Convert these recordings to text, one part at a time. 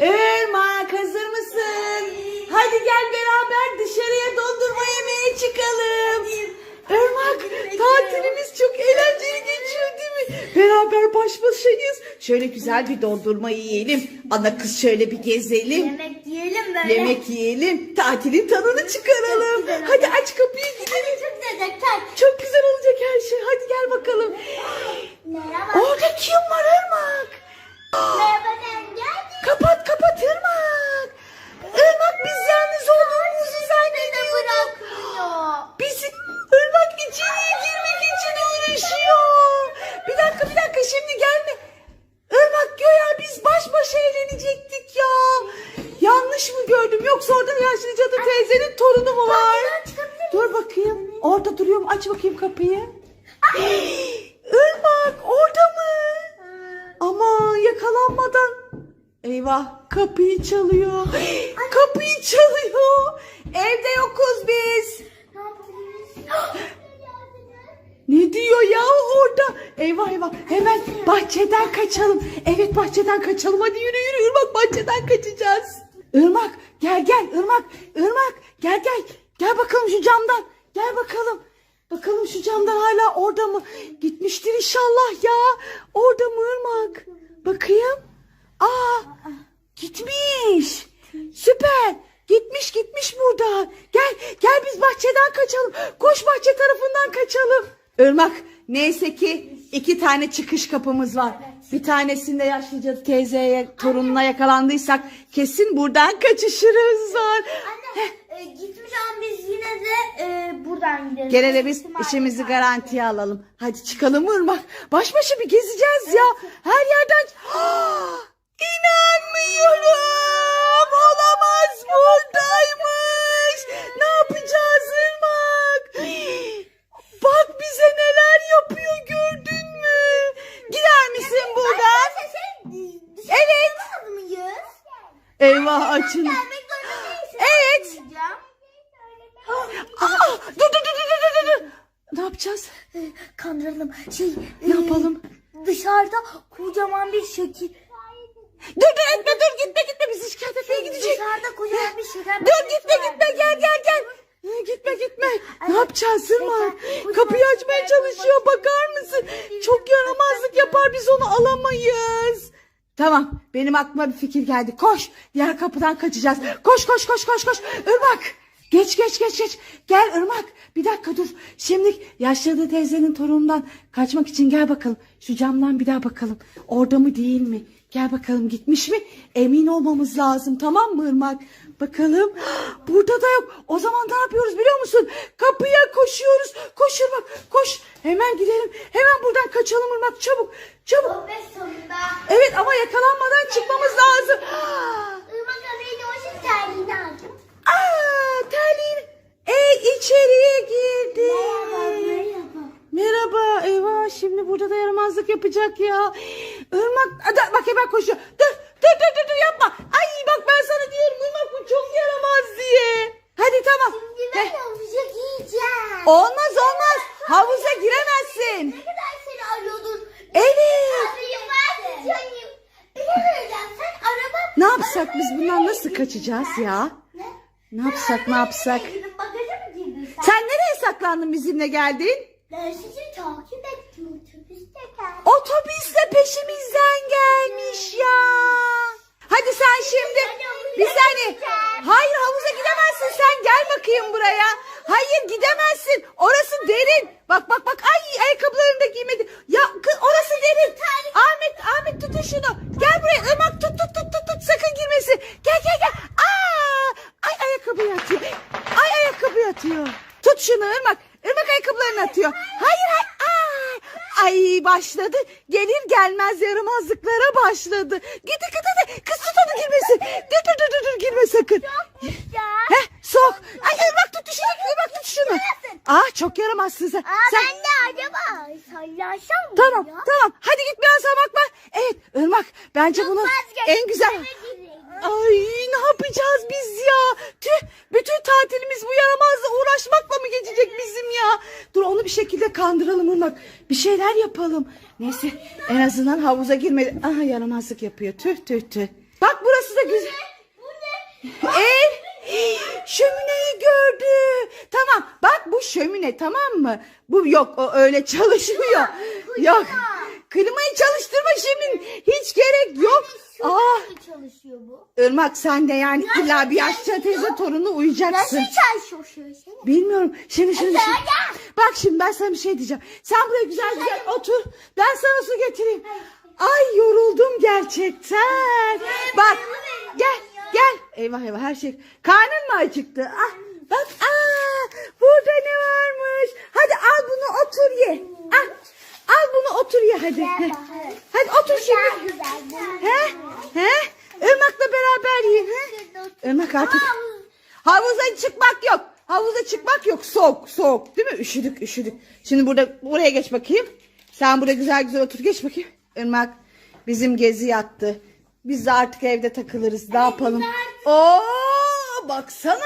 Irmak hazır mısın? Hadi gel beraber dışarıya dondurma yemeye çıkalım. Irmak tatilimiz çok eğlenceli geçiyor değil mi? Beraber baş başayız. Şöyle güzel bir dondurma yiyelim. Ana kız şöyle bir gezelim. Yemek yiyelim böyle. Yemek yiyelim. Tatilin tadını çıkaralım. Dakika bir dakika şimdi gelme. Irmak göya biz baş başa eğlenecektik ya. Yanlış mı gördüm yoksa orada yaşlı cadı teyzenin torunu mu var? Dur bakayım. Orada duruyorum aç bakayım kapıyı. Irmak orada mı? Ama yakalanmadan. Eyvah kapıyı çalıyor. kapıyı çalıyor. Evde yokuz biz. Ne yapabiliriz? Ne diyor ya orada? Eyvah eyvah hemen bahçeden kaçalım. Evet bahçeden kaçalım. Hadi yürü yürü Irmak bahçeden kaçacağız. Irmak gel gel Irmak. Irmak gel gel. Gel bakalım şu camdan. Gel bakalım. Bakalım şu camdan hala orada mı? Gitmiştir inşallah ya. Orada mı Irmak? Bakayım. Aa gitmiş. Süper. Gitmiş gitmiş burada. Gel gel biz bahçeden kaçalım. Koş bahçe tarafından kaçalım. Irmak neyse ki iki tane çıkış kapımız var. Bir tanesinde yaşlıca teyzeye torununa yakalandıysak kesin buradan kaçışırız var. Anne e, gitmiş ama biz yine de e, buradan gidelim. Gene de biz işimizi garantiye alalım. Hadi çıkalım Irmak. Baş başa bir gezeceğiz ya. Her yerden... Ah, İnanmıyorum. Olamaz buradaymış. Ne yapacağız Irmak? Bak bize neler yapıyor gördün mü? Gider misin buradan? Arkadaşlar sen dışarı Evet. çıkmadı mıyız? Eyvah açın. Gelmek zorunda değilsin. Evet. Diyeceğim. Aa, dur dur dur dur dur dur. Ne yapacağız? E, Kandıralım. Şey, Ne e, yapalım? Dışarıda kocaman bir şekil. Dur dur etme dur gitme gitme bizi şikayet etmeye gidecek. Dışarıda kocaman bir şeker. Dur gitme gitme gel gel gel. Hı, Gitme gitme. Ne yapacağız Irmak? Kapıyı açmaya çalışıyor bakar mısın? Çok yaramazlık yapar biz onu alamayız. Tamam benim aklıma bir fikir geldi. Koş diğer kapıdan kaçacağız. Koş koş koş koş koş. Irmak geç geç geç geç. Gel Irmak bir dakika dur. Şimdi yaşlı teyzenin torunundan kaçmak için gel bakalım. Şu camdan bir daha bakalım. Orada mı değil mi? Gel bakalım gitmiş mi? Emin olmamız lazım tamam mı Irmak? Bakalım. Burada da yok. O zaman ne yapıyoruz biliyor musun? Kapıya koşuyoruz. Koş Irmak koş. Hemen gidelim. Hemen buradan kaçalım Irmak çabuk. Çabuk. Evet ama yakalanmadan çıkmamız lazım. Aa, terliğin. Ey içeriye girdi. merhaba. Merhaba. Eyvah şimdi burada da yaramazlık yapacak ya. Irmak. Hadi, bak hemen koşuyor. Dur dur dur dur, dur yapma. Ay bak ben sana diyorum Irmak bu çok yaramaz diye. Hadi tamam. Şimdi ben Heh. havuza giyeceğim. Olmaz olmaz. Havuza giremezsin. Ne kadar seni arıyordun. Evet. Arayayım ben canım. Sen araba. Ne yapsak biz bundan nasıl kaçacağız ya? Ne? Yapsak ne yapsak? Gidip bagaja mı girdin sen? Sen nereye saklandın bizimle geldin? Ben sizi takip ettim otobüste geldim. Peşimizden gelmiş ya. Hadi sen şimdi bir saniye. Hayır havuza gidemezsin sen gel bakayım buraya. Hayır gidemezsin. Orası derin. Bak bak bak ay ayakkabılarını da giymedi. Ya kız orası derin. Ahmet Ahmet tutun şunu. Gel buraya Irmak tut tut tut tut tut sakın girmesin. Gel gel gel. Aa! Ay ayakkabıyı atıyor. Ay ayakkabıyı atıyor. Tut şunu Irmak. Irmak ayakkabılarını atıyor. Hayır hayır. Ay başladı. Gelir gelmez yaramazlıklara başladı. Git git hadi. Kız tut onu girmesin. Dur dur dur dur, girme sakın. Heh sok. Ay Irmak tut şunu. Irmak tut şunu. Ah çok yaramazsın sen. Aa, sen... ben de acaba sallansam mı Tamam ya? tamam. Hadi git biraz bakma. Evet Irmak bence bunu Vazgeç. en güzel... Ay ne yapacağız biz ya? Tüh bütün tatilimiz bu yaramazla uğraşmakla mı geçecek bizim ya? Dur onu bir şekilde kandıralım Irmak. Bir şeyler yapalım. Neyse en azından havuza girmedi. Aha yaramazlık yapıyor. Tüh tüh tüh. Bak burası da güzel. Bu ne? Ev. Şömineyi gördü. Tamam bak bu şömine tamam mı? Bu yok o öyle çalışmıyor. Yok. Klimayı çalıştırma şimdi. Hiç gerek yok. Aa, Nasıl çalışıyor bu? Irmak sen de yani illa bir yaşça teyze torunu uyuyacaksın. çalışıyor şöyle? Bilmiyorum. Şimdi şimdi, Hadi, şimdi. Bak şimdi ben sana bir şey diyeceğim. Sen buraya güzel güzel otur. Ben sana su getireyim. Ay yoruldum gerçekten. Bak gel gel. Eyvah eyvah her şey. Karnın mı acıktı? Ah, bak aa, burada ne varmış? Hadi al bunu otur ye. Ah, al bunu otur ye hadi. Heh. Hadi otur şimdi. He? He? Irmak'la beraber yiyin. He? Irmak artık. Havuza çıkmak yok. Havuza çıkmak yok. Soğuk, soğuk. Değil mi? Üşüdük, üşüdük. Şimdi burada buraya geç bakayım. Sen burada güzel güzel otur. Geç bakayım. Irmak bizim gezi yattı. Biz de artık evde takılırız. Ne yapalım? Oo, baksana.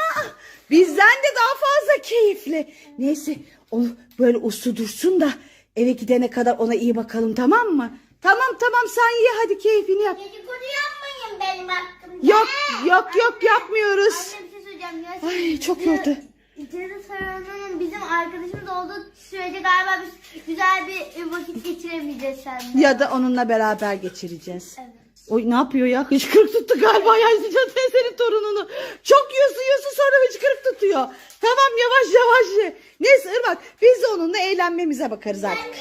Bizden de daha fazla keyifli. Neyse, o böyle uslu dursun da eve gidene kadar ona iyi bakalım tamam mı? Tamam tamam sen ye hadi keyfini yap. Dedikodu yapmayın benim hakkımda. Yok yok yok yapmıyoruz. Anne bir şey söyleyeceğim. Ya Ay, çok yordu. İçeride Sarı'nın bizim arkadaşımız olduğu sürece galiba biz güzel bir vakit geçiremeyeceğiz seninle. Ya da onunla beraber geçireceğiz. Evet. O ne yapıyor ya? Hıçkırık tuttu galiba yaşlıca teyzenin torununu. Çok yiyorsun yiyorsun sonra hıçkırık tutuyor. Tamam yavaş yavaş ye. Neyse Irmak biz de onunla eğlenmemize bakarız artık. Bak.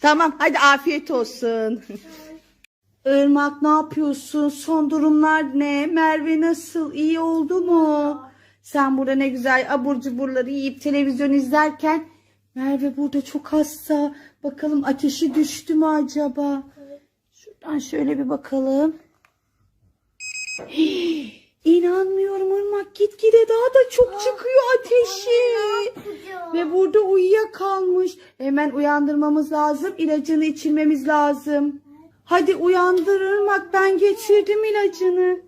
Tamam hadi afiyet olsun. Irmak ne yapıyorsun? Son durumlar ne? Merve nasıl? İyi oldu mu? Sen burada ne güzel abur cuburları yiyip televizyon izlerken Merve burada çok hasta. Bakalım ateşi düştü mü acaba? Şuradan şöyle bir bakalım. Hii, İnanmıyorum Irmak gitgide daha da çok çıkıyor ateşi. Ve burada uyuyakalmış. Hemen uyandırmamız lazım. İlacını içirmemiz lazım. Hadi uyandır Irmak. Ben geçirdim ilacını.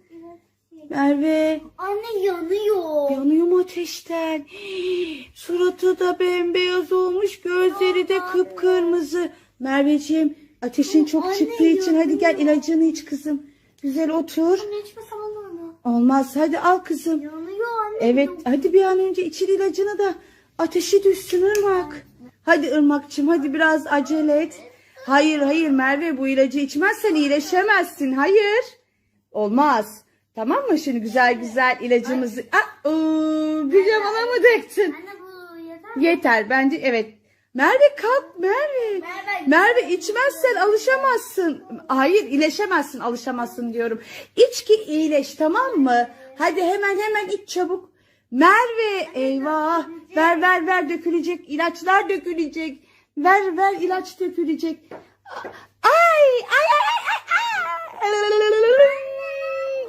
Merve Anne yanıyor. yanıyor mu ateşten? Hii, Suratı da bembeyaz olmuş. Gözleri de kıpkırmızı. Merveciğim ateşin çok Anne, çıktığı için hadi gel ilacını iç kızım. Güzel otur. Anne içmesem olur mu? Olmaz hadi al kızım. Yanıyor anne. Evet hadi bir an önce içir ilacını da ateşi düşsün Irmak. Hadi Irmak'cığım hadi biraz acele et. Hayır hayır Merve bu ilacı içmezsen iyileşemezsin. Hayır. Olmaz. Tamam mı şimdi güzel güzel ilacımızı... Aa, ıı, pijamana mı döktün? Anne bu yeter mi? Yeter bence evet. Merve kalk Merve. Merve. Merve içmezsen alışamazsın. Hayır iyileşemezsin alışamazsın diyorum. İç ki iyileş tamam mı? Hadi hemen hemen iç çabuk. Merve eyvah. Ver ver ver dökülecek. ilaçlar dökülecek. Ver ver ilaç dökülecek. Ay ay ay ay ay.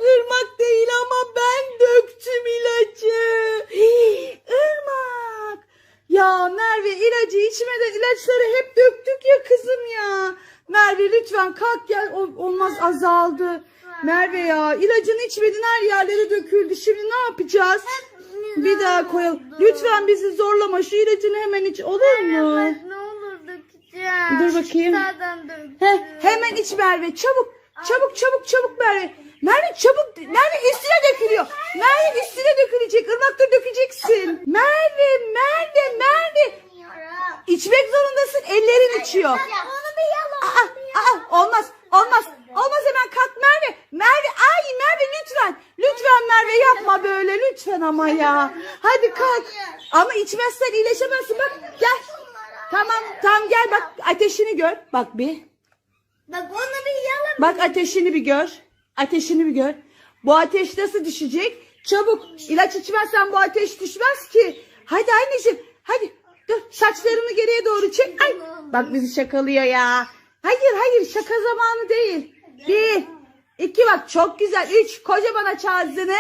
Irmak değil ama ben döktüm ilacı. Irmak. Ya Merve içmeden ilaçları hep döktük ya kızım ya. Merve lütfen kalk gel. O- Olmaz azaldı. Merve ya ilacını içmedin her yerlere döküldü. Şimdi ne yapacağız? Bir daha koyalım. Lütfen bizi zorlama. Şu ilacını hemen iç olur mu? Ne olur dökeceğim. Dur bakayım. Zaten döktüm. He, hemen iç Merve. Çabuk. Çabuk çabuk çabuk Merve. Merve çabuk. Merve üstüne dökülüyor. Merve üstüne dökülecek. Irmakta dökeceksin. Merve, Merve, Merve. İçmek zorundasın. Ellerin içiyor. Onu bir yalan. Aa, aa, olmaz. Olmaz. Olmaz hemen kalk Merve. Merve ay Merve lütfen. Lütfen Merve yapma böyle lütfen ama ya. Hadi kalk. Ama içmezsen iyileşemezsin. Bak gel. Tamam tamam gel bak ateşini gör. Bak bir. Bak onu bir yalan. Bak ateşini bir gör. Ateşini bir gör. Bu ateş nasıl düşecek? Çabuk. İlaç içmezsen bu ateş düşmez ki. Hadi anneciğim. Hadi. Dur saçlarını geriye doğru çek. Ay. Bak bizi şakalıyor ya. Hayır hayır şaka zamanı değil. Bir. iki bak çok güzel. Üç. Kocaman aç ağzını.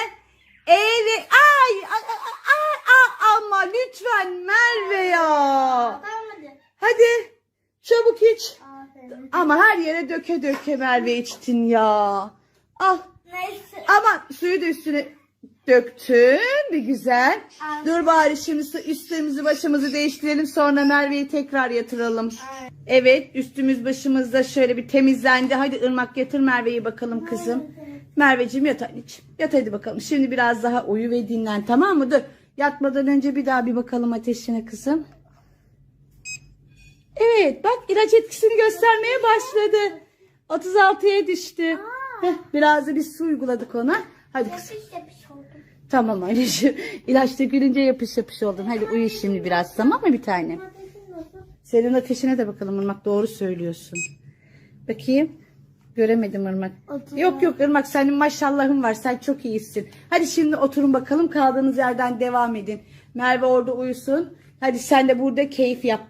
Evet. Ay. Ay, ay, ama lütfen Merve ya. Hadi. Çabuk iç. Ama her yere döke döke Merve içtin ya. Al. Neyse. Ama suyu da üstüne döktün. Bir güzel. Al. Dur bari şimdi üstümüzü başımızı değiştirelim. Sonra Merve'yi tekrar yatıralım. Evet. Evet üstümüz başımız da şöyle bir temizlendi. Hadi ırmak yatır Merve'yi bakalım kızım. Merveciğim yat anneciğim. Yat hadi bakalım. Şimdi biraz daha uyu ve dinlen tamam mı? Dur. Yatmadan önce bir daha bir bakalım ateşine kızım. Evet bak ilaç etkisini göstermeye başladı. 36'ya düştü. Heh, biraz da bir su uyguladık ona. Hadi kızım. Yapış yapış oldum. Tamam anneciğim. İlaç dökülünce yapış yapış oldun. Hadi uyu şimdi biraz tamam mı bir tane? Senin ateşine de bakalım Irmak doğru söylüyorsun. Bakayım. Göremedim Irmak. Otur. Yok yok Irmak senin maşallahın var. Sen çok iyisin. Hadi şimdi oturun bakalım. Kaldığınız yerden devam edin. Merve orada uyusun. Hadi sen de burada keyif yap.